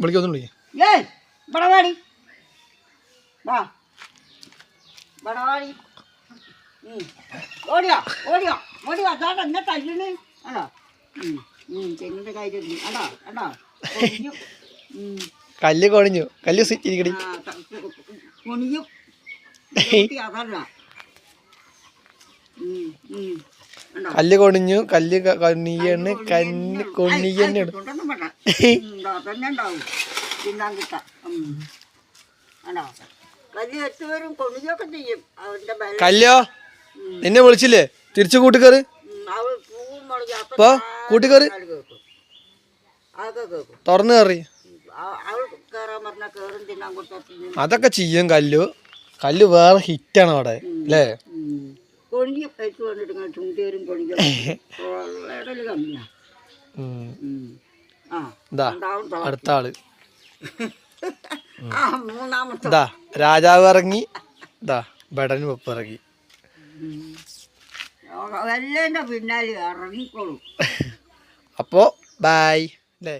വിളിക്കും ഏയ് ഇവിടെ വാടി. വാ. ഇവിടെ വാടി. ഉം. ഓടിയോ ഓടിയോ എന്നെ തല്ലിന്. ആണോ. കല്ല് കൊണിഞ്ഞു. കല്ല് സിറ്റിരിക്കടി? കല്ല് കൊണിഞ്ഞു. കല്ല് ക- കൊണിയണ്. കല്ല് ഉണ്ടാവും. തിന്നാൻ കിട്ടാം. ആണോ? വലിയ എത്തുവരും കൊണിയൊക്കെ ചെയ്യും. അവന്റെ ബലം കല്ലോ. നിന്നെ വിളിച്ചില്ലേ? തിരിച്ചു കൂട്ടിക്കറി. ഉം, അവൾ പൂവും മുളക് അപ്പൊ പോ, കൂട്ടിക്കേറ്. താഴെ കേൾക്കും. അതൊക്കെ കേൾക്കും. തുറന്നു കയറി അവ- അവൾ കയറാൻ പറഞ്ഞ കയറും തിന്നാൻ കൊടുത്താൽ തിന്നും. അതൊക്കെ ചെയ്യും കല്ലു. കല്ല് വേറെ ഹിറ്റാണ് അവിടെ അല്ലേ കൊണ്ടിട്ട് ചുണ്ടിയരും. ഉം. ആ ഇതാ അടുത്ത ആൾ ഇതാ രാജാവ് ഇറങ്ങി. ഇതാ ബടൻ വെപ്പ് ഇറങ്ങി. പിന്നാലെ ഇറങ്ങിക്കോളും. അപ്പോ ബായ് അല്ലേ